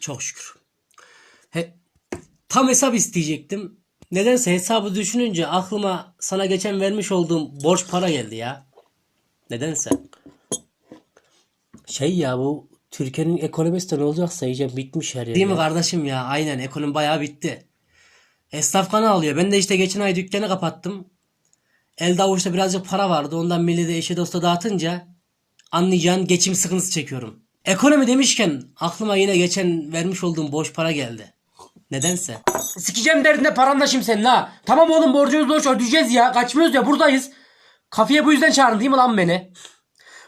çok şükür. He, tam hesap isteyecektim. Nedense hesabı düşününce aklıma sana geçen vermiş olduğum borç para geldi ya. Nedense. Şey ya bu Türkiye'nin ekonomisi de ne olacaksa iyice bitmiş her yer. Değil mi kardeşim ya? Aynen ekonomi bayağı bitti. Esnaf kanı alıyor. Ben de işte geçen ay dükkanı kapattım. Elde avuçta birazcık para vardı. Ondan millete eşe dosta dağıtınca anlayacağın geçim sıkıntısı çekiyorum. Ekonomi demişken aklıma yine geçen vermiş olduğum boş para geldi. Nedense. Sikeceğim derdinde paran da şimdi senin ha. Tamam oğlum borcumuz borç ödeyeceğiz ya. Kaçmıyoruz ya buradayız. Kafeye bu yüzden çağırdın değil mi lan beni?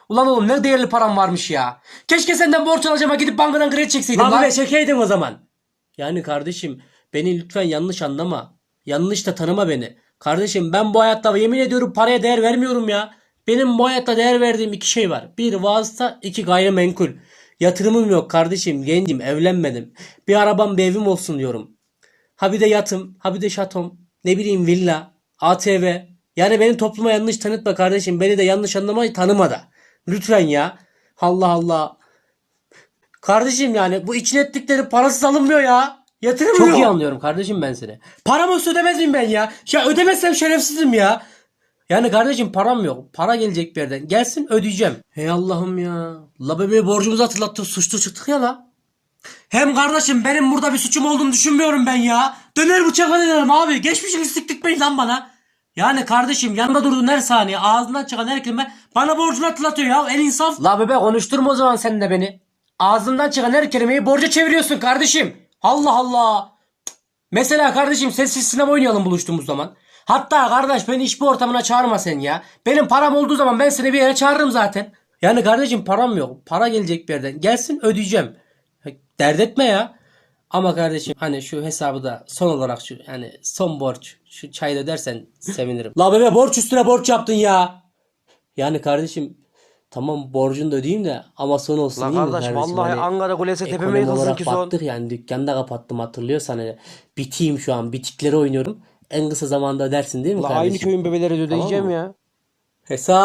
Ulan oğlum ne değerli param varmış ya. Keşke senden borç alacağıma gidip bankadan kredi çekseydim lan. Lan çekeydim o zaman. Yani kardeşim beni lütfen yanlış anlama. Yanlış da tanıma beni. Kardeşim ben bu hayatta yemin ediyorum paraya değer vermiyorum ya. Benim bu hayatta değer verdiğim iki şey var. Bir vasıta, iki gayrimenkul. Yatırımım yok kardeşim. Gencim, evlenmedim. Bir arabam, bir evim olsun diyorum. Ha bir de yatım, ha bir de şatom. Ne bileyim villa, ATV. Yani beni topluma yanlış tanıtma kardeşim. Beni de yanlış anlamayı tanıma da. Lütfen ya. Allah Allah. Kardeşim yani bu için ettikleri parasız alınmıyor ya. Yatırım Çok iyi anlıyorum kardeşim ben seni. Paramı ödemez miyim ben ya? Ya ödemezsem şerefsizim ya. Yani kardeşim param yok. Para gelecek bir yerden. Gelsin ödeyeceğim. Hey Allah'ım ya. La bebeğe borcumuzu hatırlattı. Suçlu çıktık ya la. Hem kardeşim benim burada bir suçum olduğunu düşünmüyorum ben ya. Döner bıçakla denerim abi. Geçmişin istiktikmeyin lan bana. Yani kardeşim yanında durduğun her saniye ağzından çıkan her kelime bana borcunu hatırlatıyor ya. El insaf. La bebe konuşturma o zaman sen de beni. Ağzından çıkan her kelimeyi borca çeviriyorsun kardeşim. Allah Allah. Mesela kardeşim sessiz sinema oynayalım buluştuğumuz zaman. Hatta kardeş beni iş bir ortamına çağırma sen ya. Benim param olduğu zaman ben seni bir yere çağırırım zaten. Yani kardeşim param yok. Para gelecek bir yerden. Gelsin ödeyeceğim. Dert etme ya. Ama kardeşim hani şu hesabı da son olarak şu yani son borç şu çayı da ödersen sevinirim. La bebe borç üstüne borç yaptın ya. Yani kardeşim tamam borcunu da ödeyeyim de ama son olsun Lan değil mi kardeş kardeşim? vallahi Hani Ankara Kulesi tepeme ekonomi yıkılsın olarak ki son. battık yani dükkanı da kapattım hatırlıyorsan hani biteyim şu an bitikleri oynuyorum. En kısa zamanda ödersin değil mi La kardeşim? aynı köyün bebeleri de ödeyeceğim ya. Hesap.